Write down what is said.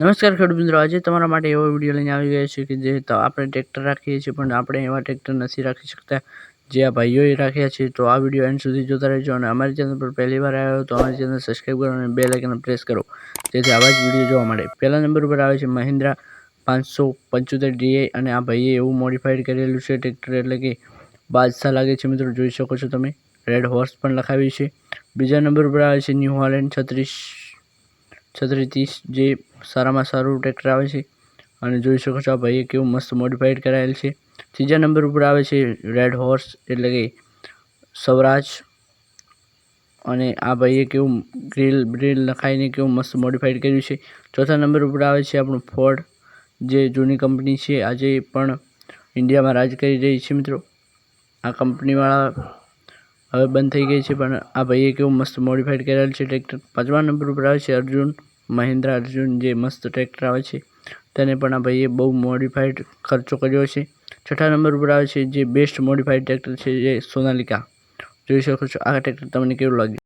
નમસ્કાર ખેડૂત મિત્રો આજે તમારા માટે એવો વીડિયો લઈને આવી ગયા છે કે જે આપણે ટ્રેક્ટર રાખીએ છીએ, પણ આપણે એવા ટ્રેક્ટર નથી રાખી શકતા જે આ ભાઈઓએ રાખ્યા છે. તો આ વીડિયો એન્ડ સુધી જોતા રહેજો અને અમારી ચેનલ પર પહેલી વાર આવ્યો તો અમારી ચેનલ સબસ્ક્રાઈબ કરો અને બે લાઇકન પ્રેસ કરો. જેથી આવા જ વીડિયો જોવા મળે. પહેલા નંબર પર આવે છે મહિન્દ્રા પાંચસો પંચોતેર ડીઆઈ અને આ ભાઈએ એવું મોડિફાઈડ કરેલું છે ટ્રેક્ટર એટલે કે બાદશાહ લાગે છે મિત્રો, જોઈ શકો છો તમે. રેડ હોર્સ પણ લખાવી છે. બીજા નંબર પર આવે છે ન્યૂ હોલેન્ડ છત્રીસ છત્રીસ ત્રીસ જે સારામાં સારું ટ્રેક્ટર આવે છે. અને જોઈ શકો છો આ ભાઈએ કેવું મસ્ત મોડિફાઈડ કરાયેલ છે. ત્રીજા નંબર ઉપર આવે છે રેડ હોર્સ એટલે કે સૌરાજ અને આ ભાઈએ કેવું ગ્રીલ બ્રીલ નખાઈને કેવું મસ્ત મોડિફાઈડ કર્યું છે. ચોથા નંબર ઉપર આવે છે આપણું ફોર્ડ જે જૂની કંપની છે. આજે પણ ઇન્ડિયામાં રાજ કરી રહી છે મિત્રો. આ કંપનીવાળા હવે બંધ થઈ ગઈ છે, પણ આ ભાઈએ કેવું મસ્ત મોડિફાઈડ કરેલ છે ટ્રેક્ટર પાંચમા નંબર ઉપર આવે છે અર્જુન. મહિન્દ્રા અર્જુન જે મસ્ત ટ્રેક્ટર આવે છે, તેને પણ આ ભાઈએ બહુ મોડિફાઈડ ખર્ચો કર્યો છે. છઠ્ઠા નંબર ઉપર આવે છે જે બેસ્ટ મોડિફાઈડ ટ્રેક્ટર છે જે સોનાલિકા. જોઈ શકો છો આ ટ્રેક્ટર તમને કેવું લાગ્યું?